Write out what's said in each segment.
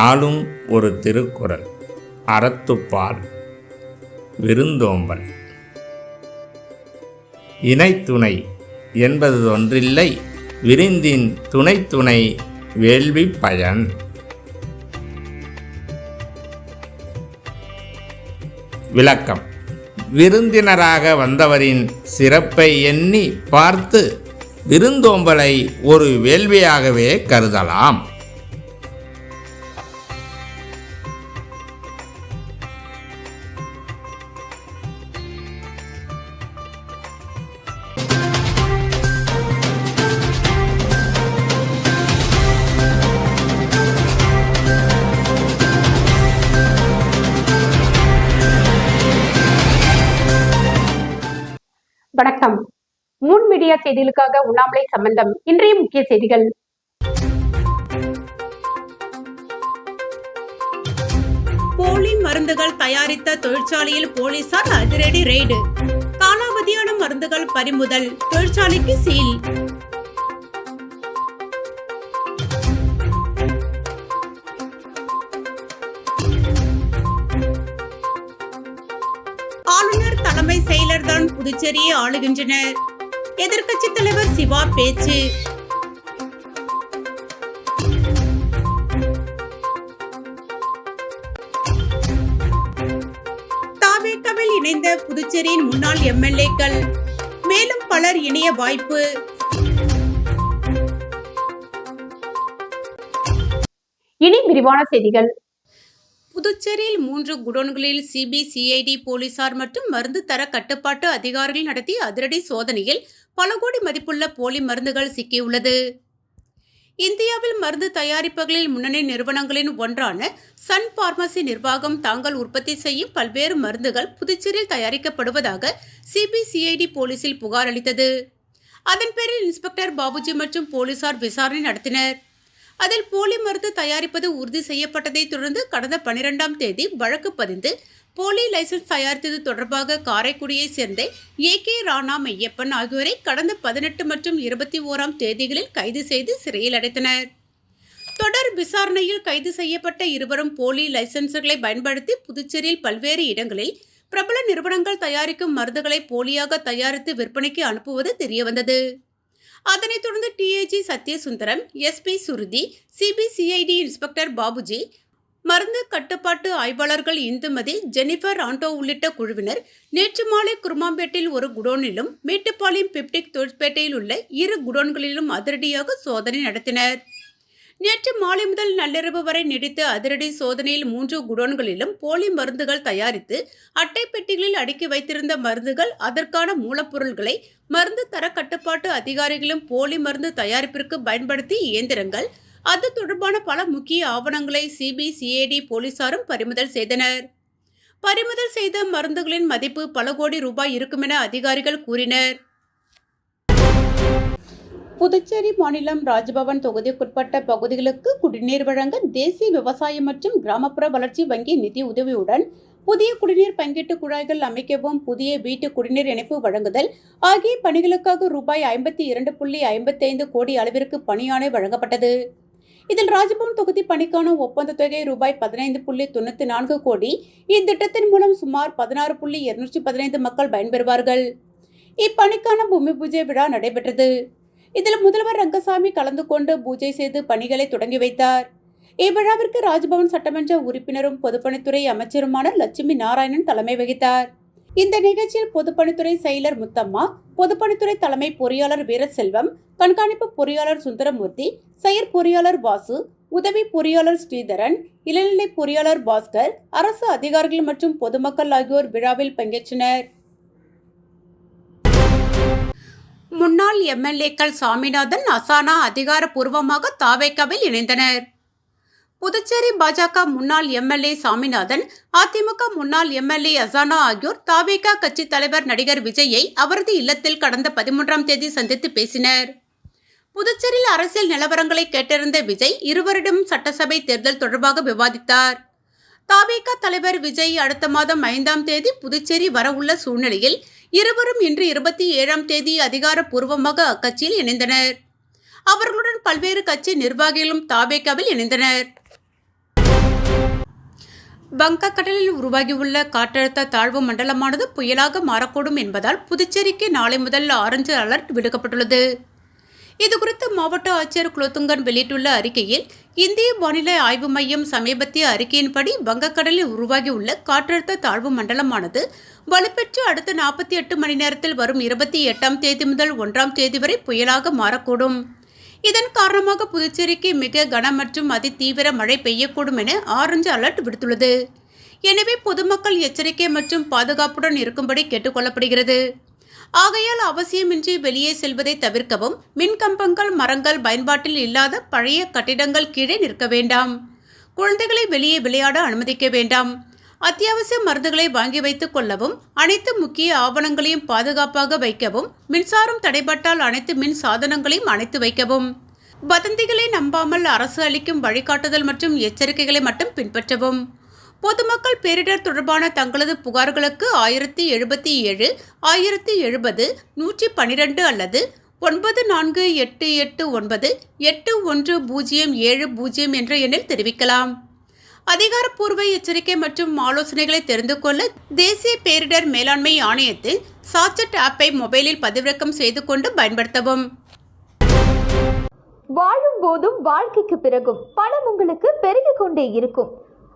நாளும் ஒரு திருக்குறள் அறத்துப்பால் விருந்தோம்பல். இணைத்துணை என்பது ஒன்றில்லை விருந்தின் துணை துணை வேள்வி பயன். விளக்கம். விருந்தினராக வந்தவரின் சிறப்பை எண்ணி பார்த்து விருந்தோம்பலை ஒரு வேள்வியாகவே கருதலாம். வணக்கம். மூன் மீடியா செய்திகளுக்காக உண்ணாமலை சம்பந்தம். இன்றைய முக்கிய செய்திகள். போலி மருந்துகள் தயாரித்த தொழிற்சாலையில் போலீசார் அதிரடி ரெய்டு. காலாவதியான மருந்துகள் பறிமுதல். தொழிற்சாலைக்கு சீல். ஆளுநர் தலைமை செயலர் தான் புதுச்சேரியை ஆளுகின்றனர். எதிர்கட்சி தலைவர் சிவா பேச்சு. தாவேக்கவில் இணைந்த புதுச்சேரியின் முன்னாள் எம்எல்ஏக்கள் மேலும் பலர் இணைய வாய்ப்பு. இனி விரிவான செய்திகள். புதுச்சேரியில் மூன்று குடோன்களில் சிபிசிஐடி போலீசார் மற்றும் மருந்து தர கட்டுப்பாட்டு அதிகாரிகள் நடத்திய அதிரடி சோதனையில் பல கோடி மதிப்புள்ள போலி மருந்துகள் சிக்கியுள்ளது. இந்தியாவில் மருந்து தயாரிப்புகளில் முன்னணி நிறுவனங்களின் ஒன்றான சன் பார்மசி நிர்வாகம் தாங்கள் உற்பத்தி செய்யும் பல்வேறு மருந்துகள் புதுச்சேரியில் தயாரிக்கப்படுவதாக சிபிசிஐடி போலீசில் புகார் அளித்தது. அதன் பேரில் இன்ஸ்பெக்டர் பாபுஜி மற்றும் போலீசார் விசாரணை நடத்தினர். அதில் போலி மருந்து தயாரிப்பது உறுதி செய்யப்பட்டதைத் தொடர்ந்து கடந்த பனிரெண்டாம் தேதி வழக்கு பதிந்து போலி லைசன்ஸ் தயாரித்தது தொடர்பாக காரைக்குடியைச் சேர்ந்த ஏ கே ராணா மெய்யப்பன் ஆகியோரை கடந்த பதினெட்டு மற்றும் இருபத்தி ஓராம் தேதிகளில் கைது செய்து சிறையில் அடைத்தனர். தொடர் விசாரணையில் கைது செய்யப்பட்ட இருவரும் போலி லைசன்ஸ்களை பயன்படுத்தி புதுச்சேரியில் பல்வேறு இடங்களில் பிரபல நிறுவனங்கள் தயாரிக்கும் மருந்துகளை போலியாக தயாரித்து விற்பனைக்கு அனுப்புவது தெரியவந்தது. அதனைத் தொடர்ந்து DIG Sathyasundaram SP Shruthi CBCID inspector Babuji மருந்து கட்டுப்பாட்டு ஆய்வாளர்கள் இந்துமதி ஜெனிஃபர் ஆண்டோ உள்ளிட்ட குழுவினர் நேற்று மாலை குருமாம்பேட்டில் ஒரு குடோனிலும் மேட்டுப்பாளையம் பிப்டிக் தொழிற்பேட்டையில் உள்ள இரு குடோன்களிலும் அதிரடியாக சோதனை நடத்தினர். நேற்று மாலை முதல் நள்ளிரவு வரை நீடித்த அதிரடி சோதனையில் மூன்று குடோன்களிலும் போலி மருந்துகள் தயாரித்து அட்டை பெட்டிகளில் அடுக்கி வைத்திருந்த மருந்துகள் அதற்கான மூலப்பொருள்களை மருந்து தர கட்டுப்பாட்டு அதிகாரிகளும் போலி மருந்து தயாரிப்பிற்கு பயன்படுத்தி இயந்திரங்கள் அது தொடர்பான பல முக்கிய ஆவணங்களை சிபிசிஐடி போலீசாரும் பறிமுதல் செய்தனர். பறிமுதல் செய்த மருந்துகளின் மதிப்பு பல கோடி ரூபாய் இருக்குமென அதிகாரிகள் கூறினர். புதுச்சேரி மாநிலம் ராஜ்பவன் தொகுதிக்குட்பட்ட பகுதிகளுக்கு குடிநீர் வழங்க தேசிய விவசாயம் மற்றும் கிராமப்புற வளர்ச்சி வங்கி நிதி உதவியுடன் புதிய குடிநீர் பங்கீட்டு குழாய்கள் அமைக்கவும் புதிய வீட்டு குடிநீர் இணைப்பு வழங்குதல் ஆகிய பணிகளுக்காக ரூபாய் ஐம்பத்தி இரண்டு புள்ளி ஐம்பத்தைந்து கோடி அளவிற்கு பணியாணை வழங்கப்பட்டது. இதில் ராஜபவன் தொகுதி பணிக்கான ஒப்பந்த தொகை ரூபாய் பதினைந்து புள்ளி தொண்ணூற்றி நான்கு கோடி இத்திட்டத்தின் மூலம் சுமார் பதினாறு புள்ளி இருநூற்றி பதினைந்து மக்கள் பயன்பெறுவார்கள். இப்பணிக்கான பூமி பூஜை விழா நடைபெற்றது. இதில் முதல்வர் ரங்கசாமி கலந்து கொண்டு பூஜை செய்து பணிகளை தொடங்கி வைத்தார். இவ்விழாவிற்கு ராஜ்பவன் சட்டமன்ற உறுப்பினரும் பொதுப்பணித்துறை அமைச்சருமான லட்சுமி நாராயணன் தலைமை வகித்தார். இந்த நிகழ்ச்சியில் பொதுப்பணித்துறை செயலர் முத்தம்மா பொதுப்பணித்துறை தலைமை பொறியாளர் வீரசெல்வம் கண்காணிப்பு பொறியாளர் சுந்தரமூர்த்தி செயற் பொறியாளர் வாசு உதவி பொறியாளர் ஸ்ரீதரன் இளநிலை பொறியாளர் பாஸ்கர் அரசு அதிகாரிகள் மற்றும் பொதுமக்கள் ஆகியோர் விழாவில் பங்கேற்றனர். முன்னாள் எம்எல்ஏக்கள் சாமிநாதன் அசானா அதிகாரப்பூர்வமாக தாவேக்காவில் இணைந்தனர். புதுச்சேரி பாஜக முன்னாள் எம்எல்ஏ சாமிநாதன் அதிமுக முன்னாள் எம்எல்ஏ அசானா ஆகியோர் தாவேகா கட்சி தலைவர் நடிகர் விஜயை அவரது இல்லத்தில் கடந்த பதிமூன்றாம் தேதி சந்தித்து பேசினர். புதுச்சேரியில் அரசியல் நிலவரங்களை கேட்டறிந்த விஜய் இருவரிடம் சட்டசபை தேர்தல் தொடர்பாக விவாதித்தார். தாவேகா தலைவர் விஜய் அடுத்த மாதம் ஐந்தாம் தேதி புதுச்சேரி வரவுள்ள சூழ்நிலையில் இருவரும் இன்று இருபத்தி ஏழாம் தேதி அதிகாரப்பூர்வமாக அக்கட்சியில் இணைந்தனர். அவர்களுடன் பல்வேறு கட்சி நிர்வாகிகளும் தாபேக்காவில் இணைந்தனர். வங்கக்கடலில் உருவாகியுள்ள காற்றழுத்த தாழ்வு மண்டலமானது புயலாக மாறக்கூடும் என்பதால் புதுச்சேரிக்கு நாளை முதல் ஆரஞ்சு அலர்ட் விடுக்கப்பட்டுள்ளது. இதுகுறித்து மாவட்ட ஆட்சியர் குலோத்துங்கன் வெளியிட்டுள்ள அறிக்கையில் இந்திய வானிலை ஆய்வு மையம் சமீபத்திய அறிக்கையின்படி வங்கக்கடலில் உருவாகியுள்ள காற்றழுத்த தாழ்வு மண்டலமானது வலுப்பெற்று அடுத்த நாற்பத்தி எட்டு மணி நேரத்தில் வரும் இருபத்தி எட்டாம் தேதி முதல் ஒன்றாம் தேதி வரை புயலாக மாறக்கூடும். இதன் காரணமாக புதுச்சேரிக்கு மிக கன மற்றும் அதிதீவிர மழை பெய்யக்கூடும் என ஆரஞ்சு அலர்ட் விடுத்துள்ளது. எனவே பொதுமக்கள் எச்சரிக்கை மற்றும் பாதுகாப்புடன் இருக்கும்படி கேட்டுக்கொள்ளப்படுகிறது. ஆகையால் அவசியமின்றி வெளியே செல்வதை தவிர்க்கவும் மின்கம்பங்கள் மரங்கள் பயன்பாட்டில் இல்லாத பழைய கட்டிடங்கள் கீழே நிற்க வேண்டாம். குழந்தைகளை வெளியே விளையாட அனுமதிக்க வேண்டாம். அத்தியாவசிய மருந்துகளை வாங்கி வைத்துக் கொள்ளவும் அனைத்து முக்கிய ஆவணங்களையும் பாதுகாப்பாக வைக்கவும் மின்சாரம் தடைபட்டால் அனைத்து மின் சாதனங்களையும் அணைத்து வைக்கவும். வதந்திகளை நம்பாமல் அரசு அளிக்கும் வழிகாட்டுதல் மற்றும் எச்சரிக்கைகளை மட்டும் பின்பற்றவும். பொதுமக்கள் பேரிடர் தொடர்பான தங்களது புகார்களுக்கு ஆயிரத்தி எழுபத்தி ஏழு ஆயிரத்தி எழுபது நூற்றி பன்னிரெண்டு அல்லது ஒன்பது நான்கு எட்டு எட்டு ஒன்பது எட்டு ஒன்று பூஜ்ஜியம் ஏழு பூஜ்ஜியம் என்ற எண்ணில் தெரிவிக்கலாம். அதிகாரப்பூர்வ எச்சரிக்கை மற்றும் ஆலோசனைகளை தெரிந்து கொள்ள தேசிய பேரிடர் மேலாண்மை ஆணையத்தில் சாச்சட் ஆப்பை மொபைலில் பதிவிறக்கம் செய்து கொண்டு பயன்படுத்தவும். வாழும் போதும் வாழ்க்கைக்கு பிறகும் பணம் உங்களுக்கு பெருகிக் கொண்டே இருக்கும்.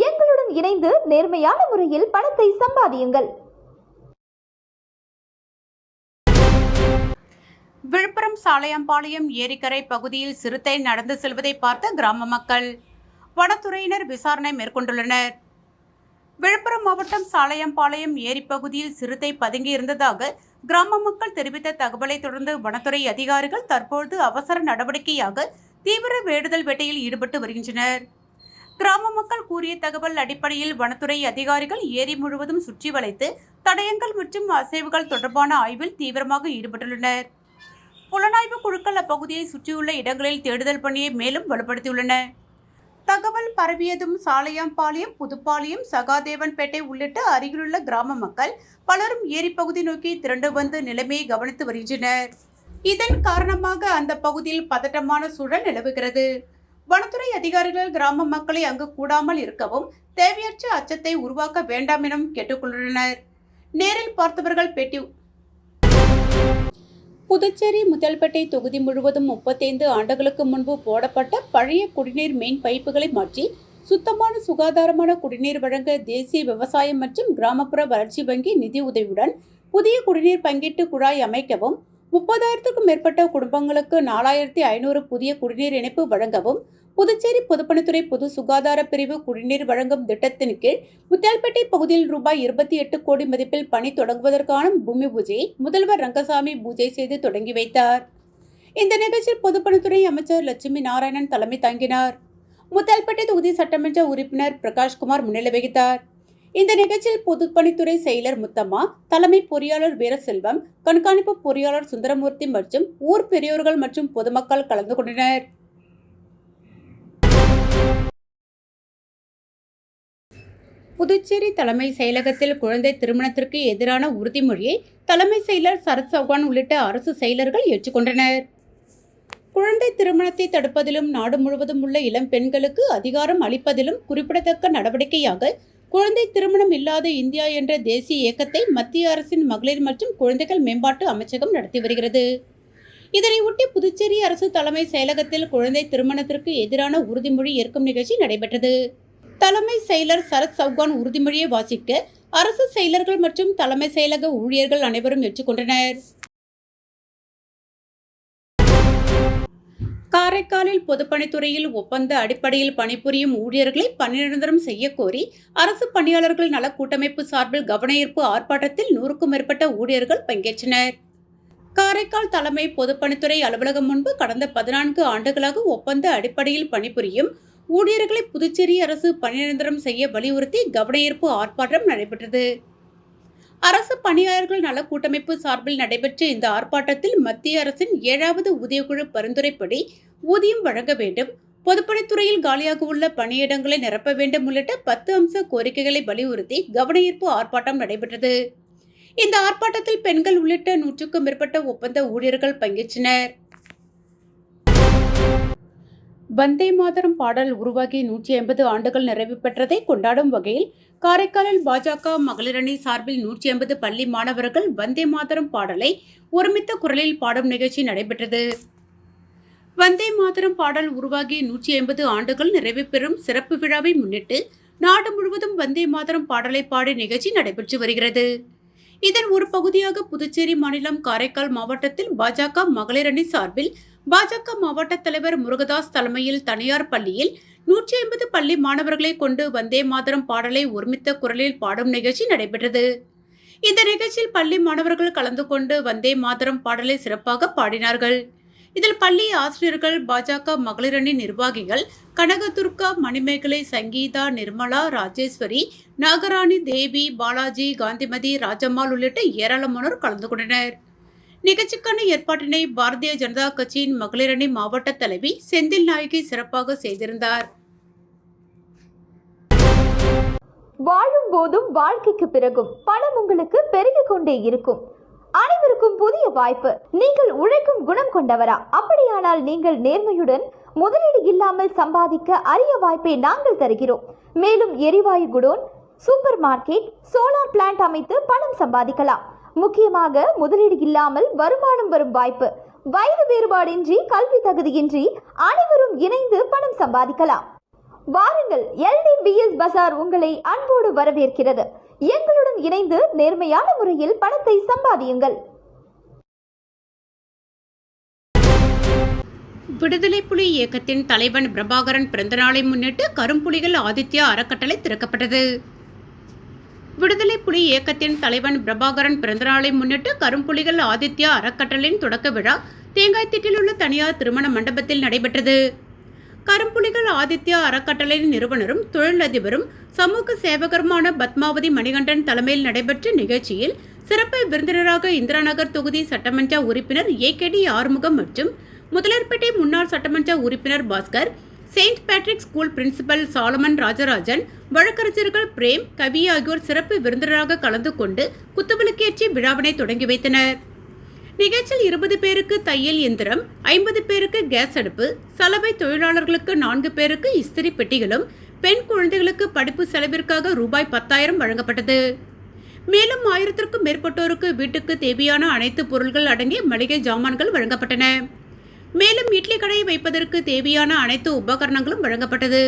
எங்களுடன் இணைந்து நேர்மையான முறையில் பணத்தை சம்பாதியுங்கள். விழுப்புரம் சாலையம்பாளையம் ஏரிக்கரை பகுதியில் சிறுத்தை நடந்து செல்வதை பார்த்த கிராம மக்கள் வனத்துறையினர் விசாரணை மேற்கொண்டுள்ளனர். விழுப்புரம் மாவட்டம் சாலையம்பாளையம் ஏரி பகுதியில் சிறுத்தை பதுங்கி இருந்ததாக கிராம மக்கள் தெரிவித்த தகவலை தொடர்ந்து வனத்துறை அதிகாரிகள் தற்போது அவசர நடவடிக்கையாக தீவிர வேடுதல் வேட்டையில் ஈடுபட்டு வருகின்றனர். கிராம மக்கள் கூறிய தகவல் அடிப்படையில் வனத்துறை அதிகாரிகள் ஏரி முழுவதும் சுற்றி வளைத்து தடயங்கள் மற்றும் அசைவுகள் தொடர்பான ஆய்வில் தீவிரமாக ஈடுபட்டுள்ளனர். புலனாய்வு குழுக்கள் அப்பகுதியை சுற்றியுள்ள இடங்களில் தேடுதல் பணியை மேலும் வலுப்படுத்தியுள்ளன. தகவல் பரவியதும் சாலையாம்பாளையம் புதுப்பாளையம் சகாதேவன்பேட்டை உள்ளிட்ட அருகிலுள்ள கிராம மக்கள் பலரும் ஏரிப்பகுதி நோக்கி திரண்டு வந்து நிலைமையை கவனித்து வருகின்றனர். இதன் காரணமாக அந்த பகுதியில் பதட்டமான சூழல் நிலவுகிறது. வனத்துறை அதிகாரிகள் கிராம மக்களை அங்கு கூடாமல் இருக்கவும் தேவையற்ற அச்சத்தை உருவாக்க வேண்டாம் எனவும் கேட்டுக்கொண்டுள்ளனர். நேரில் பார்த்தவர்கள் பேட்டி புதுச்சேரி முதல்பேட்டை தொகுதி முழுவதும் முப்பத்தைந்து ஆண்டுகளுக்கு முன்பு போடப்பட்ட பழைய குடிநீர் மெயின் பைப்புகளை மாற்றி சுத்தமான சுகாதாரமான குடிநீர் வழங்க தேசிய விவசாயம் மற்றும் கிராமப்புற வளர்ச்சி வங்கி நிதி உதவியுடன் புதிய குடிநீர் பங்கீட்டு குழாய் அமைக்கவும் முப்பதாயிரத்துக்கும் மேற்பட்ட குடும்பங்களுக்கு நாலாயிரத்தி ஐநூறு புதிய குடிநீர் இணைப்பு வழங்கவும் புதுச்சேரி பொதுப்பணித்துறை பொது சுகாதார பிரிவு குடிநீர் வழங்கும் திட்டத்தின் கீழ் முத்தியால்பேட்டை பகுதியில் ரூபாய் இருபத்தி எட்டு கோடி மதிப்பில் பணி தொடங்குவதற்கான பூமி பூஜையை முதல்வர் ரங்கசாமி பூஜை செய்து தொடங்கி வைத்தார். இந்த நிகழ்ச்சியில் பொதுப்பணித்துறை அமைச்சர் லட்சுமி நாராயணன் தலைமை தாங்கினார். முத்தால்பேட்டை தொகுதி சட்டமன்ற உறுப்பினர் பிரகாஷ்குமார் முன்னிலை வகித்தார். இந்த நிகழ்ச்சியில் பொதுப்பணித்துறை செயலர் முத்தம்மா தலைமை பொறியாளர் வீரசெல்வம் கண்காணிப்பு பொறியாளர் சுந்தரமூர்த்தி மற்றும் ஊர் பெரியோர்கள் மற்றும் பொதுமக்கள் கலந்து கொண்டனர். புதுச்சேரி தலைமை செயலகத்தில் குழந்தை திருமணத்திற்கு எதிரான உறுதிமொழியை தலைமை செயலர் சரத் சௌகான் உள்ளிட்ட அரசு செயலர்கள் ஏற்றுக்கொண்டனர். குழந்தை திருமணத்தை தடுப்பதிலும் நாடு முழுவதும் உள்ள இளம் பெண்களுக்கு அதிகாரம் அளிப்பதிலும் குறிப்பிடத்தக்க நடவடிக்கையாக குழந்தை திருமணம் இல்லாத இந்தியா என்ற தேசிய இயக்கத்தை மத்திய அரசின் மகளிர் மற்றும் குழந்தைகள் மேம்பாட்டு அமைச்சகம் நடத்தி வருகிறது. இதனையொட்டி புதுச்சேரி அரசு தலைமை செயலகத்தில் குழந்தை திருமணத்திற்கு எதிரான உறுதிமொழி ஏற்கும் நிகழ்ச்சி நடைபெற்றது. தலைமை செயலர் சரத் சவுகான் உறுதிமொழியை வாசிக்க அரசு செயலர்கள் மற்றும் தலைமை செயலக ஊழியர்கள் அனைவரும் ஏற்றுக்கொண்டனர். காரைக்காலில் பொதுப்பணித்துறையில் ஒப்பந்த அடிப்படையில் பணிபுரியும் ஊழியர்களை பணிநிரந்தரம் செய்யக்கோரி அரசு பணியாளர்கள் நல கூட்டமைப்பு சார்பில் கவனஈர்ப்பு ஆர்ப்பாட்டத்தில் நூறுக்கும் மேற்பட்ட ஊழியர்கள் பங்கேற்றனர். காரைக்கால் தலைமை பொதுப்பணித்துறை அலுவலகம் முன்பு கடந்த பதினான்கு ஆண்டுகளாக ஒப்பந்த அடிப்படையில் பணிபுரியும் ஊழியர்களை புதுச்சேரி அரசு பணிநிரந்தரம் செய்ய வலியுறுத்தி கவனஈர்ப்பு ஆர்ப்பாட்டம் நடைபெற்றது. அரசு பணியாளர்கள் நல கூட்டமைப்பு சார்பில் நடைபெற்ற இந்த ஆர்ப்பாட்டத்தில் மத்திய அரசின் ஏழாவது ஊதியக்குழு பரிந்துரைப்படி ஊதியம் வழங்க வேண்டும் பொதுப்பணித்துறையில் காலியாக உள்ள பணியிடங்களை நிரப்ப வேண்டும் உள்ளிட்ட பத்து அம்ச கோரிக்கைகளை வலியுறுத்தி கவனஈர்ப்பு ஆர்ப்பாட்டம் நடைபெற்றது. இந்த ஆர்ப்பாட்டத்தில் பெண்கள் உள்ளிட்ட நூற்றுக்கும் மேற்பட்ட ஒப்பந்த ஊழியர்கள் பங்கேற்றனர். வந்தே மாதரம் பாடல் உருவாகி நூற்றி ஐம்பது ஆண்டுகள் நிறைவு பெற்றதை கொண்டாடும் வகையில் காரைக்காலில் பாஜக மகளிரணி சார்பில் நூற்றி ஐம்பது பள்ளி மாணவர்கள் வந்தே மாதரம் பாடலை ஒருமித்த குரலில் பாடும் நிகழ்ச்சி நடைபெற்றது. வந்தே மாதரம் பாடல் உருவாகி நூற்றி ஐம்பது ஆண்டுகள் நிறைவு பெறும் சிறப்பு விழாவை முன்னிட்டு நாடு முழுவதும் வந்தே மாதரம் பாடலை பாடி நிகழ்ச்சி நடைபெற்று வருகிறது. இதன் ஒரு பகுதியாக புதுச்சேரி மாநிலம் காரைக்கால் மாவட்டத்தில் பாஜக மகளிர் அணி சார்பில் பாஜக மாவட்ட தலைவர் முருகதாஸ் தலைமையில் தனியார் பள்ளியில் நூற்றி ஐம்பது பள்ளி மாணவர்களை கொண்டு வந்தே மாதரம் பாடலை ஒருமித்த குரலில் பாடும் நிகழ்ச்சி நடைபெற்றது. இந்த நிகழ்ச்சியில் பள்ளி மாணவர்கள் கலந்து கொண்டு வந்தே மாதரம் பாடலை சிறப்பாக பாடினார்கள். இதில் பள்ளி ஆசிரியர்கள் பாஜக மகளிரணி நிர்வாகிகள் கனகதுர்கா மணிமேகலை சங்கீதா நிர்மலா ராஜேஸ்வரி நாகராணி தேவி பாலாஜி காந்திமதி ராஜம்மாள் உள்ளிட்ட ஏராளமானோர் கலந்து கொண்டனர். நிகழ்ச்சிக்கான ஏற்பாட்டினை பாரதிய ஜனதா கட்சியின் மகளிரணி மாவட்ட தலைவி செந்தில் நாயகி சிறப்பாக செய்திருந்தார். வாழும் போதும் வாழ்க்கைக்கு பிறகும் பணம் உங்களுக்கு பெருகிக் கொண்டே இருக்கும். அனைவருக்கும் புதிய வாய்ப்பு. நீங்கள் உழைக்கும் குணம் கொண்டவரா? அப்படியானால் நீங்கள் நேர்மையுடன் முதலீடு இல்லாமல் சம்பாதிக்க அரிய வாய்ப்பை நாங்கள் தருகிறோம். மேலும் எரிவாயு godown super market solar plant அமைத்து பணம் சம்பாதிக்கலாம். முக்கியமாக முதலீடு இல்லாமல் வருமானம் வரும் வாய்ப்பு. வயது வேறுபாடின்றி கல்வி தகுதியின்றி அனைவரும் இணைந்து பணம் சம்பாதிக்கலாம். வாருங்கள் எல்டிபிஎஸ் பசார் உங்களை அன்போடு வரவேற்கிறது. எங்களுடன் இணைந்து நேர்மையான முறையில் பணத்தை சம்பாதியுங்கள். விடுதலை புலி இயக்கத்தின் தலைவன் பிரபாகரன் பிறந்தநாளை முன்னிட்டு கரும்புலிகள் ஆதித்யா அறக்கட்டளை திறக்கப்பட்டது. விடுதலை புலி இயக்கத்தின் தலைவன் பிரபாகரன் பிறந்தநாளை முன்னிட்டு கரும்புலிகள் ஆதித்யா அறக்கட்டளையின் தொடக்க விழா தேங்காய்த்திட்டில் உள்ள தனியார் திருமண மண்டபத்தில் நடைபெற்றது. கரும்புலிகள் ஆதித்யா அறக்கட்டளையின் நிறுவனரும் தொழிலதிபரும் சமூக சேவகருமான பத்மாவதி மணிகண்டன் தலைமையில் நடைபெற்ற நிகழ்ச்சியில் சிறப்பு விருந்தினராக இந்திராநகர் தொகுதி சட்டமன்ற உறுப்பினர் ஏகேடி ஆறுமுகம் மற்றும் முதலர்பேட்டை முன்னாள் சட்டமன்ற உறுப்பினர் Baskar saint Patrick school principal Solomon Rajarajan வழக்கறிஞர்கள் பிரேம் கவி ஆகியோர் சிறப்பு விருந்தினராக கலந்து கொண்டு குத்துவிளக்கேற்றி விழாவினை தொடங்கி வைத்தனர். நிகழ்ச்சியில் இருபது பேருக்கு தையல் இயந்திரம் ஐம்பது பேருக்கு கேஸ் அடுப்பு சலவை தொழிலாளர்களுக்கு நான்கு பேருக்கு இஸ்திரி பெட்டிகளும் பெண் குழந்தைகளுக்கு படிப்பு செலவிற்காக ரூபாய் பத்தாயிரம் வழங்கப்பட்டது. மேலும் ஆயிரத்திற்கும் மேற்பட்டோருக்கு வீட்டுக்கு தேவையான அனைத்து பொருட்கள் அடங்கிய மளிகை ஜாமான்கள் வழங்கப்பட்டன. மேலும் இட்லி கடையை வைப்பதற்கு தேவையான அனைத்து உபகரணங்களும் வழங்கப்பட்டது.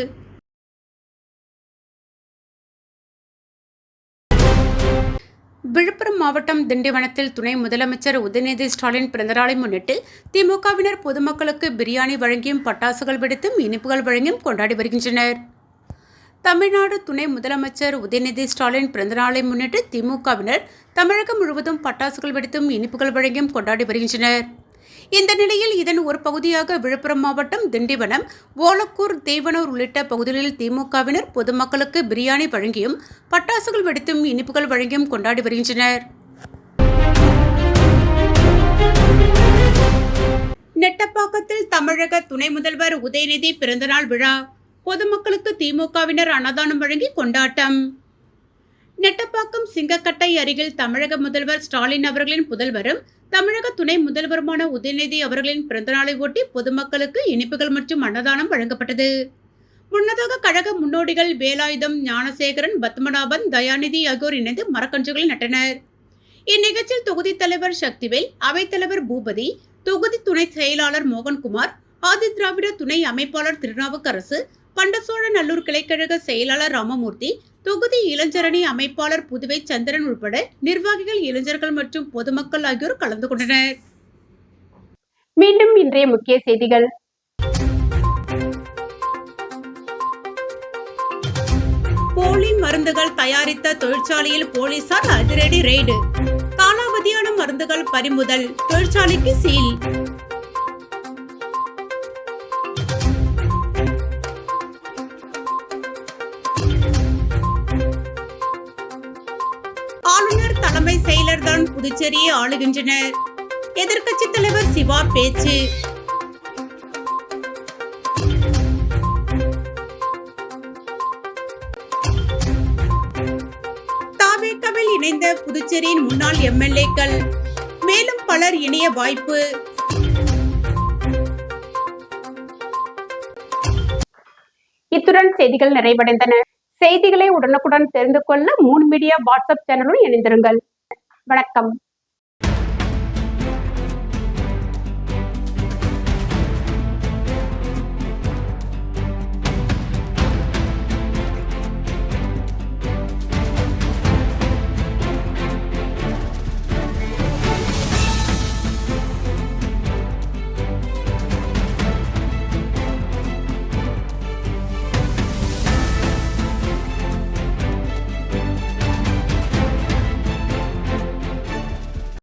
விழுப்புரம் மாவட்டம் திண்டிவனத்தில் துணை முதலமைச்சர் உதயநிதி ஸ்டாலின் பிறந்தநாளை முன்னிட்டு திமுகவினர் பொதுமக்களுக்கு பிரியாணி வழங்கியும் பட்டாசுகள் வெடித்தும் இனிப்புகள் வழங்கியும் கொண்டாடி வருகின்றனர். தமிழ்நாடு துணை முதலமைச்சர் உதயநிதி ஸ்டாலின் பிறந்தநாளை முன்னிட்டு திமுகவினர் தமிழகம் முழுவதும் பட்டாசுகள் வெடித்தும் இனிப்புகள் வழங்கியும் கொண்டாடி வருகின்றனர். இந்த நிலையில் இதன் ஒரு பகுதியாக விழுப்புரம் மாவட்டம் திண்டிவனம் ஓலக்கூர் தேவனூர் உள்ளிட்ட பகுதிகளில் திமுகவினர் பொதுமக்களுக்கு பிரியாணி வழங்கியும் பட்டாசுகள் வெடித்தும் இனிப்புகள் வழங்கியும் கொண்டாடி வருகின்றனர். நெட்டப்பாக்கத்தில் தமிழக துணை முதல்வர் உதயநிதி பிறந்தநாள் விழா பொதுமக்களுக்கு திமுகவினர் அன்னதானம் வழங்கி கொண்டாட்டம். நெட்டப்பாக்கம் சிங்கக்கட்டை அருகில் தமிழக முதல்வர் ஸ்டாலின் அவர்களின் புதல்வரும் தமிழக துணை முதல்வருமான உதயநிதி அவர்களின் பிறந்தநாளை ஒட்டி பொதுமக்களுக்கு இனிப்புகள் மற்றும் அன்னதானம் வழங்கப்பட்டது. முன்னதாக கழக முன்னோடிகள் வேலாயுதம் ஞானசேகரன் பத்மநாபன் தயாநிதி ஆகியோர் இணைந்து மரக்கன்றுகளை நட்டனர். இந்நிகழ்ச்சியில் தொகுதி தலைவர் சக்திவேல் அவைத்தலைவர் பூபதி தொகுதி துணை செயலாளர் மோகன்குமார் ஆதி திராவிட துணை அமைப்பாளர் திருநாவுக்கரசு பண்டசோழ நல்லூர் கிளைக்கழக செயலாளர் ராமமூர்த்தி தொகுதி இளைஞரணி அமைப்பாளர் புதுவை சந்திரன் உட்பட நிர்வாகிகள் இளைஞர்கள் மற்றும் பொதுமக்கள் ஆகியோர் கலந்து கொண்டனர். மீண்டும் இன்றைய முக்கிய செய்திகள். போலி மருந்துகள் தயாரித்த தொழிற்சாலையில் போலீசார் அதிரடி ரெய்டு. காலாவதியான மருந்துகள் பறிமுதல் தொழிற்சாலைக்கு சீல். ஆளுநர் தலைமை செயலர் தான் புதுச்சேரியை ஆளுகின்றனர். எதிர்க்கட்சி தலைவர் சிவா பேச்சு. தாவேக்கவில் இணைந்த புதுச்சேரியின் முன்னாள் எம்எல்ஏக்கள் மேலும் பலர் இணைய வாய்ப்பு. இத்துடன் செய்திகள் நிறைவடைந்தன. செய்திகளை உடனுக்குடன் தெரிந்து கொள்ள மூன் மீடியா வாட்ஸ்அப் சேனலுடன் இணைந்திருங்கள். வணக்கம்.